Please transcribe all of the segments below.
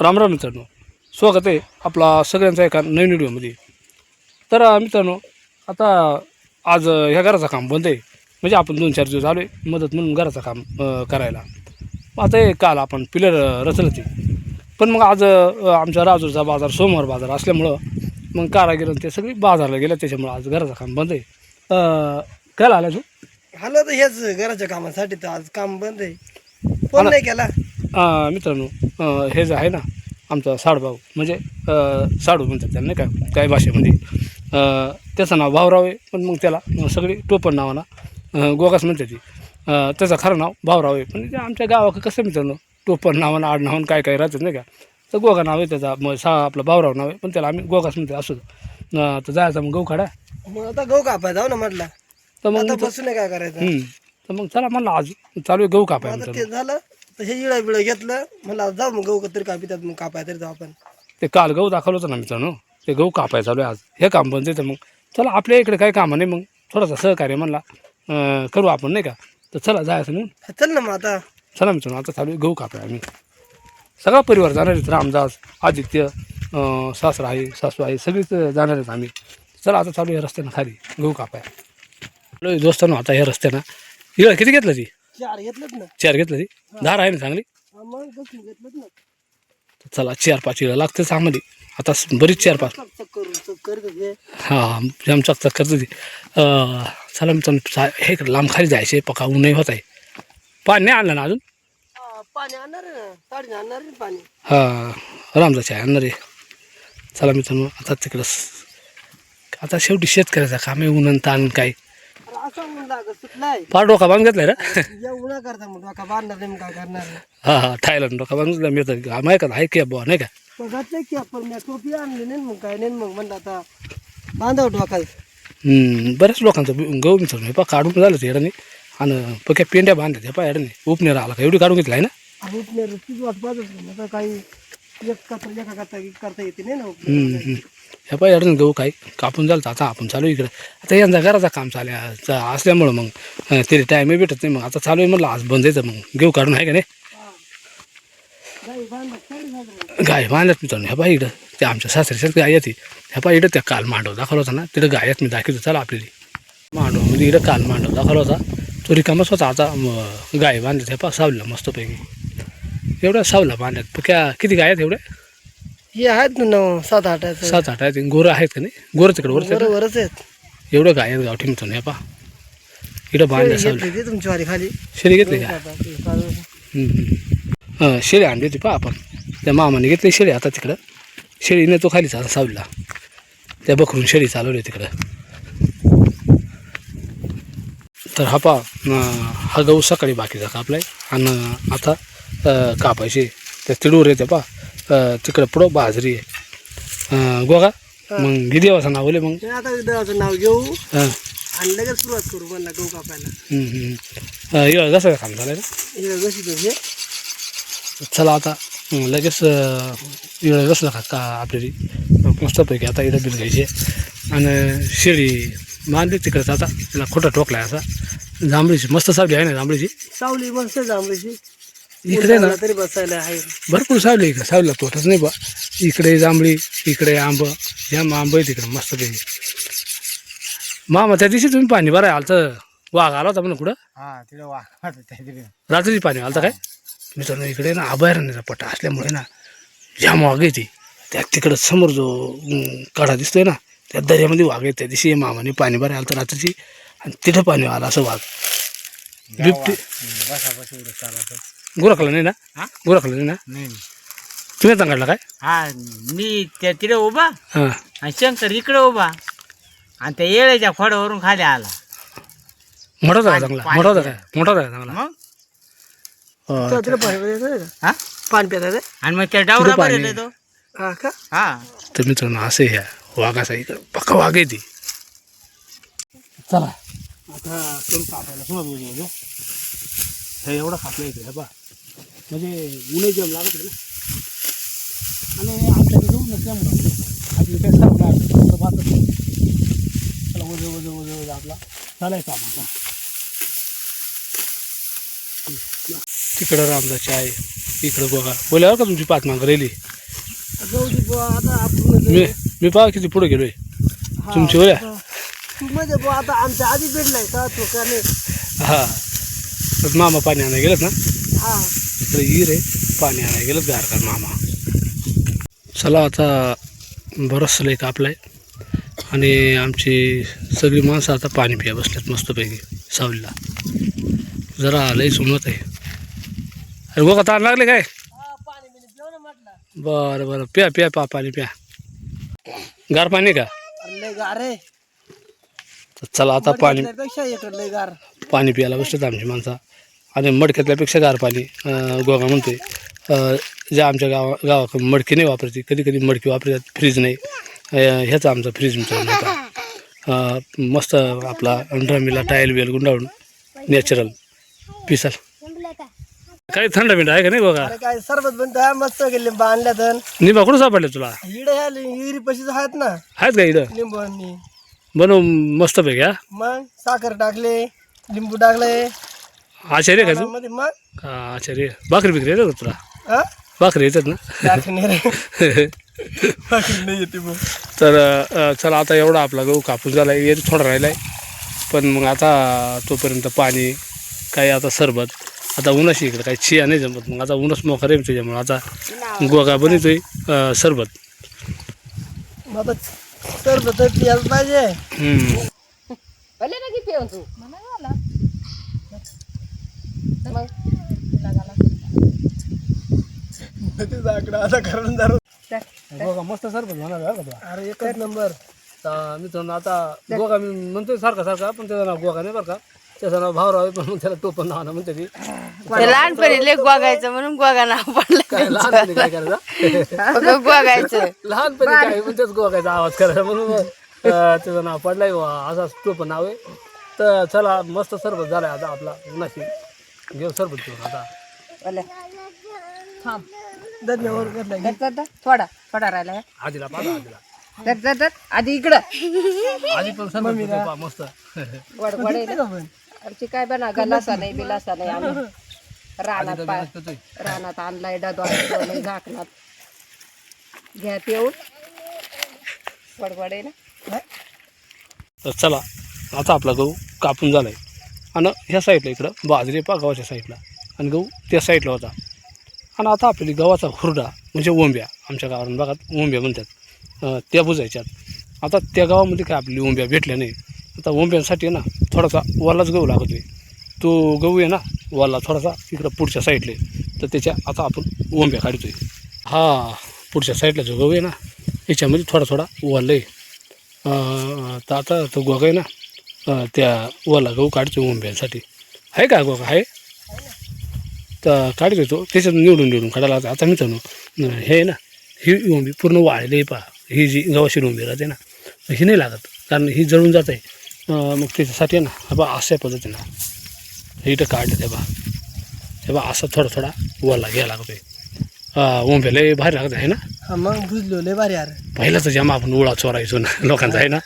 राम राम मित्रांनो. स्वागत आहे आपला सगळ्यांचा एका नवीन व्हिडिओमध्ये. तर मित्रांनो आता आज ह्या घराचं काम बंद आहे. म्हणजे आपण दोन चार दिवस आलो आहे मदत म्हणून घराचं काम अं, करायला. आता हे काल आपण पिलर रचलं ते. पण मग आज अं, आमच्या राजूरचा बाजार सोमवार बाजार असल्यामुळं मग कारागिर ते सगळे बाजारला गेले त्याच्यामुळं आज घराचं काम बंद आहे. अं, आला तू? आलो तर हेच घराच्या कामासाठी तर आज काम बंद आहे. फोन नाही केला. मित्रांनो हे जे आहे ना आमचा साडभाऊ म्हणजे साडू म्हणतात त्याला नाही का काही भाषेमध्ये. त्याचं नाव भावराव आहे पण मग त्याला सगळी टोपण नावानं गोगास म्हणते ती. त्याचं खरं नाव भावराव आहे पण ते आमच्या गावाकडे कसं मित्रांनो टोपण नावानं आडनावानं काय काय राहतात नाही का. तर गोगा नाव आहे त्याचा मग सा आपलं भावराव नाव आहे पण त्याला आम्ही गोगास म्हणते असू. तर जायचं मग गहू काढा मग आता गहू कापाय जाऊ ना म्हटलं. तर मग बसून काय करायचं. तर मग चला म्हणलं आज चालू आहे गहू कापाय झालं. तर हे इळं बिळं घेतलं. म्हणलं जाऊ मग गहू तरी कापितात मग कापाय तरी जाऊ आपण. ते काल गहू दाखवलं होतं ना मित्रांनो. ते गहू कापाय चालू आहे आज. हे काम बंद आहे तर मग चला आपल्या इकडे काही कामं नाही मग थोडासा सहकार्य म्हणला अं, करू आपण नाही का? तर चला जायचं हा, चल ना मग आता. चला मित्रांनो आता चालू आहे गहू कापाय आम्ही. सगळा परिवार जाणार आहेत रामदास आदित्य अं, सासरा आहे सासू आहे सगळीच जाणार आहेत आम्ही. चला आता चालू आहे रस्त्यानं खाली गहू कापाय दोस्तांनो आता ह्या रस्त्यानं. इकडं किती घेतलं ती? चार घेतलं ना. चार घेतलं ती? धार आहे ना चांगली? हा, मग ना. चला चार पाच इकडं लागतेच आम्हाला आता बरीच चार पाच. चक चक करून चक करत घे हां चकचक करतो ती अं, चला मी चा हे इकडं लांब खाली जायचे पका ऊनही होत आहे. पाणी नाही आणलं ना अजून? हा, पाणी आणणार आहे ना. साडी आणणार आहे ना पाणी. हां रामजाचे आहे आणणार आहे. चला मित्रांनो आता तिकडं स- आता शेवटी शेतकऱ्याचा काम आहे ऊन ताण काय? फार डोका बांध घेतलाय ना या उन्हा करता मग डोका बांधणार नाही काय करणार हां हां थायलंड डोका बांध घेतला मी तर आम्ही का? आहे की बुवा नाही का? घातलं की आपण मी टोपी आणली नाही मग काय नाही मग म्हणलं आता बांधाव डोका हम्म, बऱ्याच लोकांचं गहू मित्रांनो हे पा काढून झालं ते येडं आणि पक्या पेंड्या बांधल्या हे पा येडं नाही उपनेर आला का? एवढी काढून घेतला आहे ना? आणि उपनेर तीच वाट पाहतच नाही आता काही एक एका करता येते नाही ना हम्म, उपनेर. हम्म. हे पाय अडून गहू काही कापून झालं आता आपण चालू आहे इकडे. आता यांचा घराचा काम चालू आहे. असल्यामुळं मग अं, तरी टाईमही भेटत नाही. मग आता चालू आहे म्हणलं आज बंद येतं मग घेऊ काढून आहे का नाही? गाय बांधल्यात मित्रांनो ह्या पाय इकडं. ते आमच्या सासऱ्याच्याच गाय येते ह्या पाय इकडं त्या काल मांडव दाखवला होता ना तिथं गायात मी दाखवतो चला आपली मांडव म्हणजे इकडं काल मांडव दाखवला होता. तो रिकामच होता आता गाय बांधल्यात ह्या पा सावल्या मस्तपैकी. एवढ्या सावला बांधल्यात. क्या किती गाय आहेत एवढ्या? हे आहेत ना नऊ सात आठ आहेत. सात आठ आहेत. गोरं आहेत का नाही? गोरं तिकडं वरचं आहे ना? बरोबरच आहेत. एवढं गाय आहेत गावठी मित्रांनो ह्या पा. इकडं सावल्या घेतली ती तुमची वारी खाली. शेळी घेतली का? ते. हं, शेळी आणली होती पहा आपण. त्या मामाने घेतली शेळी आता तिकडं. शेळी नेतो खाली चाल सावलीला. त्या बकरून शेळी चालवली तिकडं. तर हा पा हा गहू सकाळी बाकीचा कापलाय. आणि आता अं, कापायचे. त्या तिडूर येते पा तिकडं पुढं बाजरी आहे. अं, गोगा मग किती वाजता नावले मग. ते आता देवाचं नाव घेऊ. हां. आणि लगेच सुरुवात करू म्हणला गहू कापायला. एवढं कसं काम झालं ना हे जशी तुझे चला आता हं, लगेच इकडं बसलं का का आपल्याली मस्तपैकी आता इकडं बिल घ्यायचे आणि शेळी बांधली तिकडंच आता तिला खोटा टोकलाय असा. जांभळीची मस्त सावली आहे ना जांभळीची? सावली मस्त जांभळीची. इकडे ना. तरी बसायला आहे. भरपूर सावली इकडे. सावलीला तोटच नाही बा. इकडे जांभळी इकडे आंब. या आंब आहे तिकडे मस्तपैकी मामा त्या दिवशी तुम्ही पाणी भराय आलं वाघ आला होता म्हणून कुठं? हा तिकडे रात्रीची पाणी आलं काय? मित्रांनो इकडे ना अभयारण्याचा पट्टा असल्यामुळे ना जाम वाघ येते त्या तिकडं समोर जो काढा दिसतोय ना त्या दर्यामध्ये वाघ येते त्या दिवशी मामाने पाणी भरायला आलं तर रात्रीची आणि तिथं पाणी आलं असं वाघ. बिबटी बसा बस गुरखला नाही ना? हा? गुरखला नाही ना? नाही तुम्ही सांगितलं काय? हा मी त्या तिकडे उभा. हां. आणि शंकर इकडे उभा. आणि त्या येळेच्या खोड्यावरून खाली आला. मोठा पाणी- चांगला. पाणी मोठा. काय मोठा का चांगला. मग? अं, तिला पाणी प्यायचं का? हा? पाणी प्यायचं आणि मग त्या डावरा पाणी. भरेल तो हा का? हा. तर मित्रांनो असं ह्या वाघाचा इकडं पक्का वाघ येते चला. आता करू कापायला सुरुवात होईल हे एवढं कापलं इकडे हे म्हणजे ऊनही जेम लागत आहे ना. आणि आपल्याकडे जाऊन नसल्यामुळं आपली काय बातच नाही चला वज वज वज वज आपला चालायचं आता तिकडं रामदाची आहे. इकडं बघा. बोलावर का तुमची पाच मागं राहिली? जाऊ दे बुवा आता आपण मी मी पहा किती पुढे गेलोय. हा, तुमची तू म्हणजे बुवा आता आमच्या आधी भेटलाय का? तो का नाही? हा. तर मामा पाणी आणायला गेलं ना? हा. इकडे हिर आहे पाणी आणायला गेलं गार का मामा. चला आता बरंच लय कापलाय आणि आमची सगळी माणसं आता पाणी पिया बसल्यात मस्तपैकी सावलीला. जरा लई सुनवत आहे. अरे बघा ताण लागले काय? बरं बरं. प्या प्या पा पाणी प्या. गार पाणी का? चला आता पाणी पाणी प्यायला बसतात आमची माणसं. आणि मडक्यातल्यापेक्षा गार पाणी गोगा म्हणतोय. अं, ज्या आमच्या गावा गावाकडे मडकी नाही वापरते कधी कधी मडकी वापरतात फ्रीज नाही. ह्याचा आमचा फ्रीज होता. अं, मस्त आपला ड्रमीला टायल बिल गुंडाळून नॅचरल पिसाल. काही थंड मिंड आहे का नाही बघा काय सरबत बनतो मस्त गेले लिंबू आणल्या तर. निंबा कुठं सापडले तुला? इडे ह्या विहिरी पशीच आहेत ना. आहेत का इथं लिंबू बनव मस्त पैकी हा? मग साखर टाकले लिंबू टाकले आचार्य का तू? मध्ये मग? हा आचार्य भाकरी बिकरी येतात का तुला? हा भाकरी येतात ना? नाही. रे टाकले नाही येते मग तर अ, चला आता एवढा आपला गहू कापूस झाला आहे येतो थोडा राहिला आहे पण मग आता तोपर्यंत पाणी काही आता सरबत आता उन्हाशी इकडे काही चिया नाही जमत. मग आता उन्हाच मोकार आहे त्याच्यामुळे. आता गोगा बनवतोय अ, सरबत. मग सरबत पियाला पाहिजे. हम्म. भले ना की पिऊन तू. मग ते जाकडं आता करून दारू गोगा मस्त सरबत म्हणा अरे एकच नंबर मित्रांनो आता गोगा मी म्हणतोय सारखा सारखा पण त्याचं नाव गोगा नाही बरं का? त्याचं नाव भावराव आहे पण मग त्याला टोपण नाव ना म्हणते ती ते लहानपणी लय गोगायचं म्हणून गोगा नाव पडलं. काय लहानपणी काय करायचं? गोगायचं. लहानपणी काय पण तेच गोगायचा आवाज करायचा म्हणून अं, त्याचं नाव पडलंय बुवा. असा तो पण नाव आहे. तर चला मस्त सरबत झालाय आता आपला नाशिक घेऊ सरबत घेऊन आता. थांब. धन्यवाद घेतला धर, धर, धर. थोडा थोडा राहिला? आधीला पाहा आधीला धर धर धर. आधी इकडं. आधी पण सरबत घेतो पहा, मस्त. वड वड आहे ना. आमची काय बना गलासा नाही बिलासा नाही आम्ही. रानात पाय. पितोय. रानात आणलाय डदवात झाकणात. घ्या येऊन वडवड आहे ना. तर चला आता आपला गहू कापून झालाय. आणि ह्या साईडला इकडं बाजरी पा गावाच्या साईडला. आणि गहू त्या साईडला होता. आणि आता आपली गव्हाचा हुरडा म्हणजे ओंब्या आमच्या गावात भागात ओंब्या म्हणतात. त्या बुजायच्यात. आता त्या गावामध्ये काय आपली ओंब्या भेटल्या नाही आता ओंब्यांसाठी आहे ना थोडासा वालाच गहू लागत आहे तो गहू आहे ना वाला थोडासा इकडं पुढच्या साईडला आहे. तर त्याच्या आता आपण ओंब्या काढतो आहे हा पुढच्या साईडला जो गहू आहे ना याच्यामध्ये थोडा थोडा वाला आहे. तर आता तो गोगा आहे ना अं, त्या वाला गहू काढतो ओंब्यांसाठी आहे का गोगा आहे? तर काढतो तो त्याच्यात निवडून निवडून काढायला लागतं. आता मित्रांनो अं, हे आहे ना ही ओंबी पूर्ण वाळलेली आहे पहा. ही जी गव्हाची ओंबी राहते ना ही नाही लागत. कारण ही जळून जात. आहे अं, मग त्याच्यासाठी आहे ना हा बा अशा पद्धतीनं हे इथं काढलं ते बा. हे बा असा थोडा थोडा वाला घ्यायला लागतोय. ओंब्याला बाहेर लागत आहे ना? हा मग बुजलो लय भारी यार. पहिलाच जेव्हा आपण उळा चोरायचो ना लोकांचा आहे ना?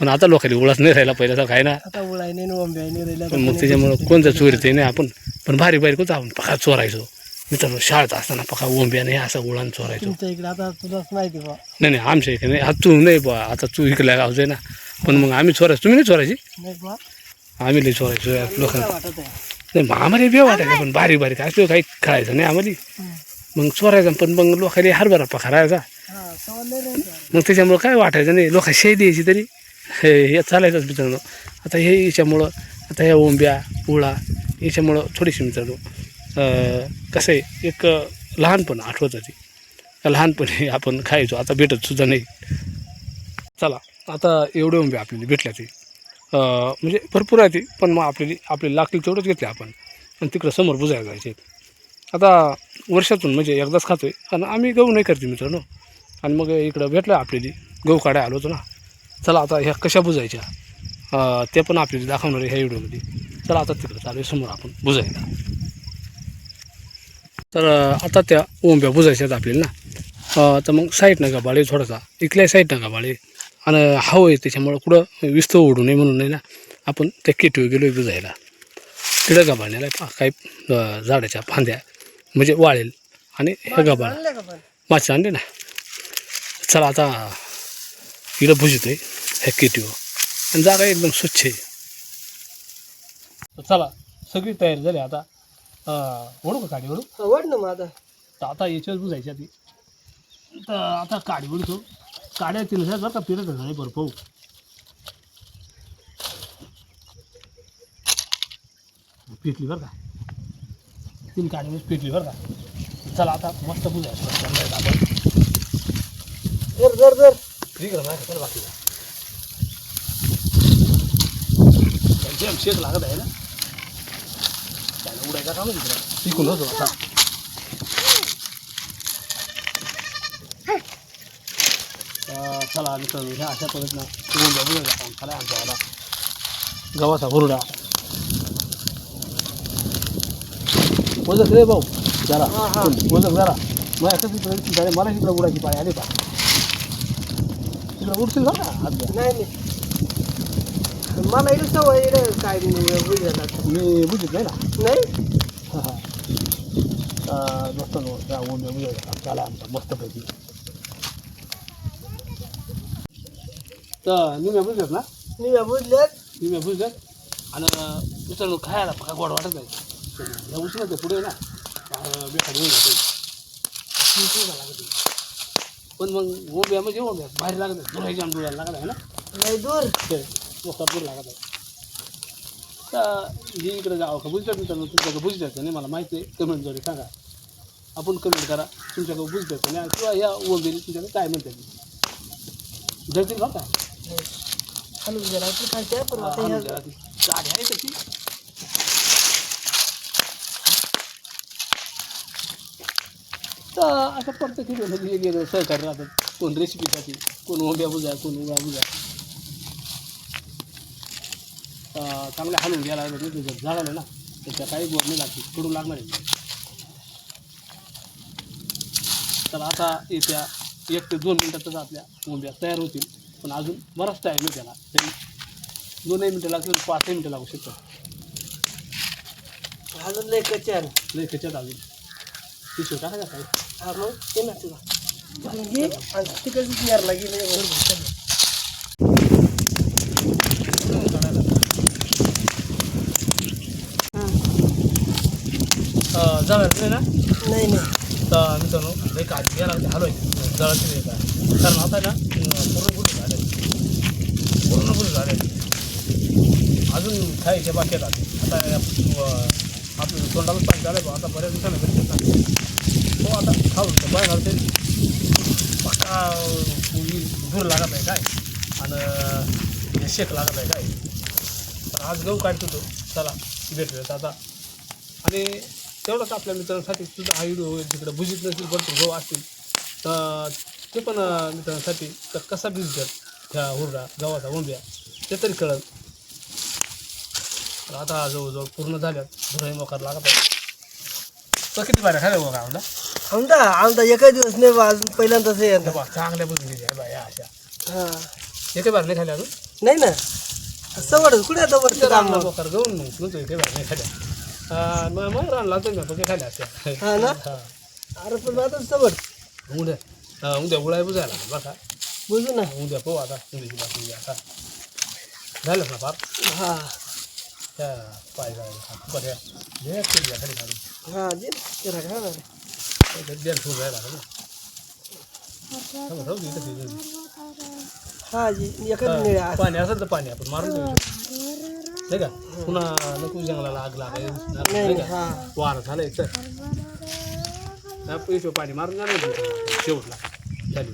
पण आता लोकांनी उळाच नाही राहिला पहिल्याचा काय ना? आता उळाय नाही ओंब्याय नाही राहिल्या पण मग त्याच्यामुळं कोणतं चोरी ते नाही आपण? पण भारी भारी कोणतं आपण पका चोरायचो. मित्रांनो शाळेत असताना पका ओंब्या नाही असा उळान चोरायचो. तुमच्या इकडे आता तुलाच माहिती बा. नाही नाही आमच्या इकडे नाही. आता तू नाही बा. आता तू इकडल्या गावचं आहे ना. पण मग आम्ही चोरायचो. तुम्ही नाही चोरायची? नाही बा. आम्ही नाही चोरायचो लोकांना. काय वाटत आहे. नाही मग आम्हाला बे वाटायचं पण बारीक बारीक असलो काही कळायचं नाही आम्हाला. मग चोरायचं पण मग लोकांनी हरभरा पखारायचा हा. मग त्याच्यामुळं काय वाटायचं नाही. लोक शे द्यायची तरी. हे हे चालायचंच मित्रांनो आता हे याच्यामुळं आता ह्या ओंब्या उळा याच्यामुळं थोडीशी मित्रांनो कसं आहे एक लहानपण आठवत होती. लहानपणी आपण खायचो आता भेटत सुद्धा नाही. चला आता एवढे ओंब्या आपल्याला भेटल्या ते म्हणजे भरपूर आहे ती पण मग आपली आपली लागतील तेवढंच घेतले आपण. आणि तिकडं समोर बुजायला जायचे आता वर्षातून म्हणजे एकदाच खातोय. आणि आम्ही गहू नाही करते मित्रांनो. आणि मग इकडं भेटलं आपल्याला गहू काढायला आलो होतो ना. चला आता ह्या कशा बुजायच्या? ते पण आपल्याला दाखवणार आहे ह्या व्हिडिओमध्ये. चला आता तिकडं चालू आहे समोर आपण बुजायला. तर आता त्या ओंब्या बुजायच्यात आपल्याला ना. तर मग साईडनं गाबाळे थोडासा. इकल्या साईडनं गाबाळे आणि हवं आहे त्याच्यामुळं कुठं विस्तव ओढू नये म्हणून नाही ना आपण त्या केटीवर गेलो बुजायला. तिकडं गाबाळण्याला काही झाडाच्या फांद्या म्हणजे वाळेल. आणि हे गबाळ मासे आणले ना. चला आता इकडं भुजतोय ह्या केटीवर आणि जागा एकदम स्वच्छ आहे. चला सगळी तयारी झाली आता. ओढू का काडी ओढू? आवड ना मग आता. तर आता याच्यावर बुजायची आधी. तर आता काडी ओढतो. काड्या तीन हजार बरं का फिरत झाले बरं पाहू पिटली बरं का. तीन काडी पिटली बरं का. चला आता मस्त बुजायचं. जर जर जर. आहे माहिती चल बाकी जेम शेक लागत आहे ना. त्याला उडायचा का म्हणजे शिकून होतो आता. तर चला मित्रांनो ह्या अशा पद्धतीनं उंड्या बुजायचा काम झाला आमच्या गव्हाचा वजक रे भाऊ जरा. वजक जरा. मला तिकडे उडायची पाय आली का उडतील बरं का हात नाही नाही. मला इकडे सवय इकडे काय बुझायला मी बुजित नाही ना? नाही? हा हा. मस्त नो त्या उंड्या बुजायचा काम चाला आमचा मस्तपैकी तर निम्या बुजत ना? मी बुजल्यात निम्या बुजत आणि मित्रांनो खायला काय गोड वाटत नाही. उचलत पुढे ना बेकार होऊन जाते. लागत पण मग ओंब्या म्हणजे ओंब्या बाहेर लागत नाही. दुरायच्या डोळ्याला लागत आहे ना? नाही दूर. ते मोठा पूर लागत आहे. तर जे इकडे जावं का बुजतात मित्रांनो? तुमच्याकडे बुजतात का नाही मला माहिती आहे. कमेंट जोडी सांगा. आपण कमेंट करा. तुमच्याकडे बुजतात का नाही किंवा या ओंबेली तुमच्याकडे काय म्हणतात? जळतील बरं का? हलू जरा पण. गाडी आहे तशी. तर अशा प्रत्येक म्हणजे वेगवेगळं सहकार्य राहतात. कोण रेसिपीसाठी कोण ओंब्या बुजा कोण उभ्या बुजा चांगल्या हालून घ्यायला लागलं जर झालं ना तर त्या काही गोड नाही लागते कडू लागणार आहे. तर आता येत्या एक ते दोन मिनटातच आपल्या ओंब्या तयार होतील. पण अजून बराच टाईम आहे त्याला. तरी दोनही मिनटं लागतील पाचही मिनटं लागू शकतात. अजून लय कच्चा लई त्याच्यात अजून. पिशवी टाकायचा काय हा मग ते ना तुला घे आणि तिकडची यारला गेले जाणार नाही ना नाही नाही तर मित्रांनो लई काळजी घ्यायला लागते हलवायची जळायची नाही काय कारण आता ना पूर्ण पुढे झाले पूर्ण पुढे झाले अजून खायचे बाकी आहेत आता या, अं, आपलं तोंडाला पाणी झालं बा आता बऱ्याच दिवसांना भेटत ना हो आता खाऊ बाय घालते पक्का पोळी दूर लागत आहे काय? आणि हे शेक लागत आहे काय? तर आज गहू काढतो तो. चला भेटूयात आता. आणि तेवढंच आपल्या मित्रांसाठी सुद्धा हा व्हिडिओ होईल तिकडं बुजित नसतील भरपूर गहू असतील तर ते पण मित्रांसाठी तर कसा भिजतात ह्या हुरडा गव्हाचा उंब्या ते तरी कळत आता जवळजवळ पूर्ण झाल्यात. धुराई मोकार लागत आहे. किती बाऱ्या खाल्या बघा आमला आमदा आमदा एकही दिवस नाही बा अजून पहिल्यांदाच आहे यंदा. चांगल्या बुजलेल्या आहे बाया अशा. हा. एके बार नाही खाल्या अजून? नाही ना. सवड कुठे आता वरती रामला मोकार गहून मग म्हणतो एके बार नाही खाल्या अं, मग मग रानला तुम्ही बघे खाल्या हा ना? हा. अरे पण आता सवड. उद्या उद्या उडाय बुजायला बघा. बुजू ना. उद्या पाहू आता उद्याची बातमी उद्या आता. झालं ना फार हा. त्या पाय जायला खाली खाली. हा ना लागलं? जी. निळ्या पाणी असेल तर पाणी आपण मारून देऊ नाही का? पुन्हा नको जंगलाला आग लागायला. हा. वारं झालं एक तर इथं पाणी मारून जाणार शेवटला. खाली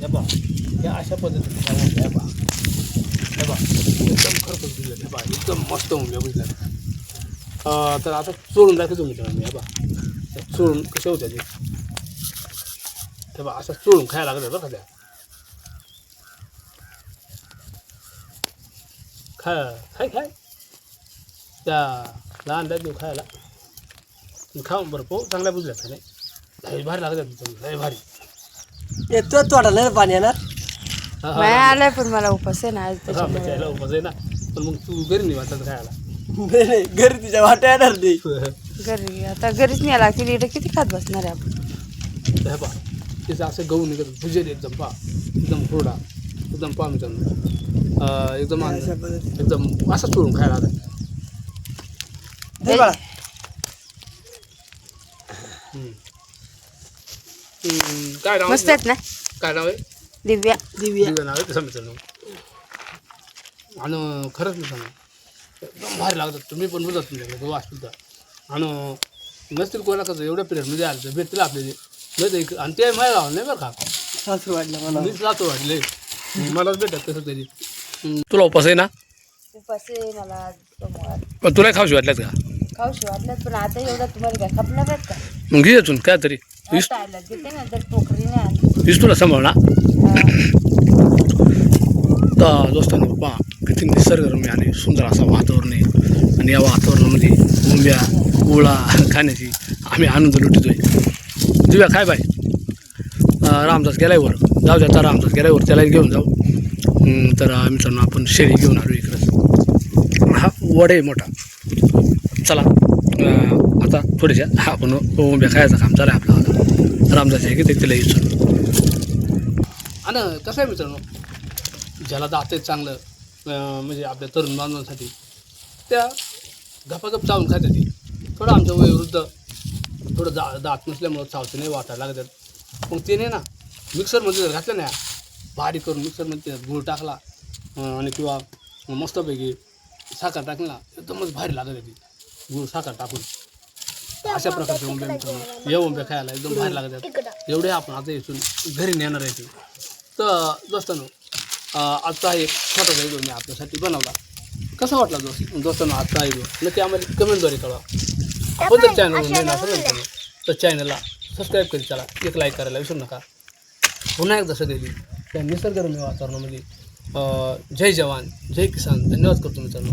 हे बा. या अशा पद्धतीने हे बा. हे बा एकदम खरखर बुजलं हे बा एकदम मस्त मुंग्या बुजल्या अं, तर आता चोळून दाखवतो मित्रांनो हे बा हे चोळून कसे होत्या ते? हे बा असं चोळून खायला लागत बरं का त्या. खा खाय खाय. त्या लहान देऊ खायला. खाऊन बरं पाहू चांगल्या बुजल्या का नाही लय भारी लागत लय भारी. येतो तो पाणी येणार? हा, हा, नाही आलाय पण मला उपास आहे ना आज हा, त्याला उपवास आहे ना. पण मग तू घरी नाही वाटत खायला. नाही नाही घरी तिच्या वाट्या येणार नाही. घरी आता घरीच न्याय लागतील इकडे किती खात बसणार आहे आपण? हे पा तिचं असं गहू निघत भुजेल एकदम पा एकदम हुरडा एकदम पा अं, एकदम आनंद. एकदम असं चोरून खायला आता. दे बाळा. हम्म, काय नाव मस्त आहेत ना? काय नाव आहे? दिव्या. दिव्या. दिव्या नाव आहे तसं मित्रांनो आणि खरंच मित्रांनो एकदम भारी लागतात. तुम्ही पण बुजत तुमच्याकडे वाचता आणि नसतील कोणा कसं एवढ्या पिरियडमध्ये आलं तर भेटतील आपल्याला. नाही तर आणि ते मला लावलं नाही बरं का? सासू वाटलं मला. मीच जातो वाटले मलाच भेटत कसं तरी. तुला उपास आहे ना? उपासे मला सोमवार. पण तुला खाऊशी वाटल्यात का? खाऊशी वाटलं पण आता एवढं तुम्हाला काय खपणार आहेत का? मग घे अजून काय तरी. वीस आता आलं घेते ना तर टोकरीने आली. वीस तुला सांभाळ ना तर दोस्तांनो पहा किती निसर्गरम्य आणि सुंदर असा वातावरण आहे. आणि या वातावरणामध्ये मुंब्या गोळा खाण्याची आम्ही आनंद लुटतोय. दिव्या काय बाय अं, रामदास गेलाय वर. जाऊ द्या आता रामदास गेलाय वर त्याला घेऊन जाऊ. तर मित्रांनो आपण शेळी घेऊन आलो इकडं. हा वड आहे मोठा. चला. आता थोड्याशा आपण उंब्या खायचं काम चालू आहे आपलं रामदास आहे की ते तिला आणि कसं आहे मित्रांनो? ज्याला दात आहेत चांगलं म्हणजे आपल्या तरुण बांधवांसाठी त्या गपागप चावून खात्यात ती. थोडं आमच्या वयोवृद्ध थोडं दा दात नसल्यामुळं चावते नाही वाटायला लागतात. मग ते नाही ना मिक्सरमध्ये जर घातलं ना बारीक करून मिक्सरमध्ये त्यात गुळ टाकला आणि किंवा मस्तपैकी साखर टाकला एकदमच भारी लागत होती. गूळ साखर टाकून. अशा प्रकारचे उंब्या मित्रांनो या उंब्या खायला एकदम भारी लागतात. एवढे आपण आता इथून घरी नेणार आहे ते तर दोस्तांनो आजचा एक छोटासा व्हिडिओ मी आपल्यासाठी बनवला. कसा वाटला दोस्त दोस्तांनो आजचा व्हिडिओ? नक्की आम्हाला कमेंटद्वारे कळवा. आपण जर चॅनल नवीन असेल तर चॅनलला सबस्क्राईब करीत चला. एक लाईक करायला विसरू नका. पुन्हा एकदा सगळी त्या निसर्गरम्य वातावरणामध्ये जय जवान जय किसान. धन्यवाद करतो मित्रांनो.